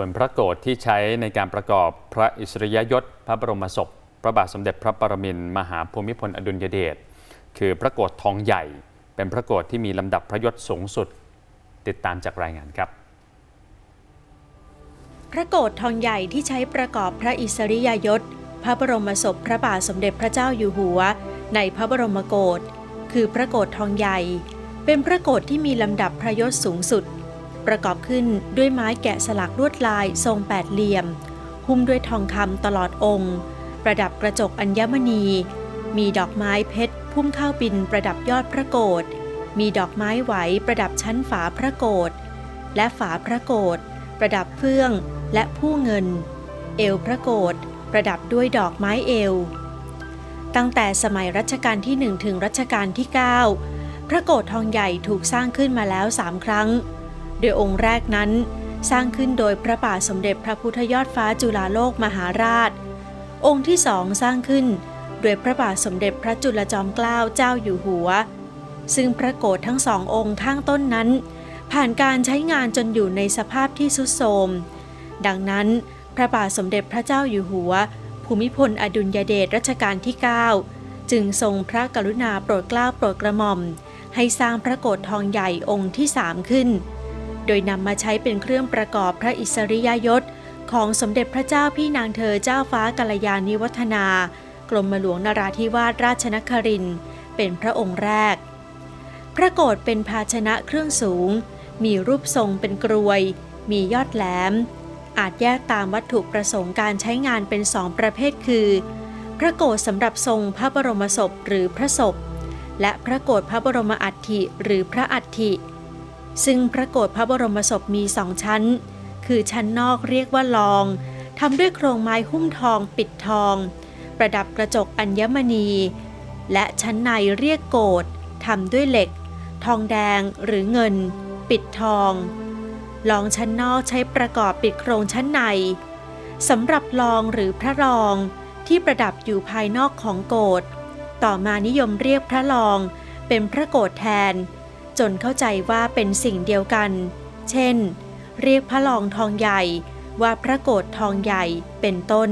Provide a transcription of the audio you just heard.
ส่วนพระโกรธที่ใช้ในการประกอบพระอิสริยยศพระบรมศพ พระบาทสมเด็จพระปรมินมหาภูมิพลอดุลยเดชคือพระโกรธทองใหญ่ เป็นพระโกรธที่มีลำดับพระยศสูงสุด ติดตามจากรายงานครับพระโกรธทองใหญ่ที่ใช้ประกอบพระอิสริยยศ พระบรมศพพระบาทสมเด็จพระเจ้าอยู่หัว ในพระบรมโกศคือพระโกรธทองใหญ่ เป็นพระโกรธที่มีลำดับพระยศสูงสุด ประกอบขึ้นด้วยไม้แกะสลักลวดลายทรงแปดเหลี่ยม หุ้มด้วยทองคำตลอดองค์ ประดับกระจกอัญมณี มีดอกไม้เพชรพุ่มข้าวบินประดับยอดพระโกศมีดอกไม้ไหวประดับชั้นฝาพระโกศและฝาพระโกศประดับเฟื่องและผู้เงิน เอวพระโกศประดับด้วยดอกไม้เอว ตั้งแต่สมัยรัชกาลที่ 1 ถึงรัชกาลที่ 9 พระโกศทองใหญ่ถูกสร้างขึ้นมาแล้วสามครั้ง โดยองค์แรกนั้น สร้างขึ้นโดยพระบาทสมเด็จพระพุทธยอดฟ้าจุฬาโลกมหาราช องค์ที่สองสร้างขึ้น โดยพระบาทสมเด็จพระจุลจอมเกล้าเจ้าอยู่หัว ซึ่งพระโกศทั้งสององค์ข้างต้นนั้น ผ่านการใช้งานจนอยู่ในสภาพที่ทรุดโทรม ดังนั้น พระบาทสมเด็จพระเจ้าอยู่หัว ภูมิพลอดุลยเดชรัชกาลที่ 9 จึงทรงพระกรุณาโปรดเกล้าโปรดกระหม่อมให้สร้างพระโกศทองใหญ่องค์ที่สามขึ้น โดยนำมาใช้เป็นเครื่องประกอบพระอิสริยยศ ของสมเด็จพระเจ้าพี่นางเธอเจ้าฟ้ากัลยาณิวัฒนา กรมหลวงนราธิวาสราชนครินเป็นพระองค์แรก พระโกศเป็นภาชนะเครื่องสูง มีรูปทรงเป็นกรวย มียอดแหลม อาจแยกตามวัตถุประสงค์การใช้งานเป็นสองประเภทคือ พระโกศสำหรับทรงพระบรมศพหรือพระศพและพระโกศพระบรมอัฐิหรือพระอัฐิ ซึ่งพระโกศพระบรมศพมีสองชั้น คือชั้นนอกเรียกว่าลองทำด้วยโครงไม้หุ้มทองปิดทอง ประดับกระจกอัญมณี และชั้นในเรียกโกศทำด้วยเหล็ก ทองแดงหรือเงิน ปิดทอง ลองชั้นนอกใช้ประกอบปิดโครงชั้นในสำหรับลองหรือพระรองที่ประดับอยู่ภายนอกของโกศต่อมานิยมเรียกพระรองเป็นพระโกศแทน จนเข้าใจว่าเป็นสิ่งเดียวกัน เช่น เรียกพระรองทองใหญ่ว่าพระโกศทองใหญ่เป็นต้น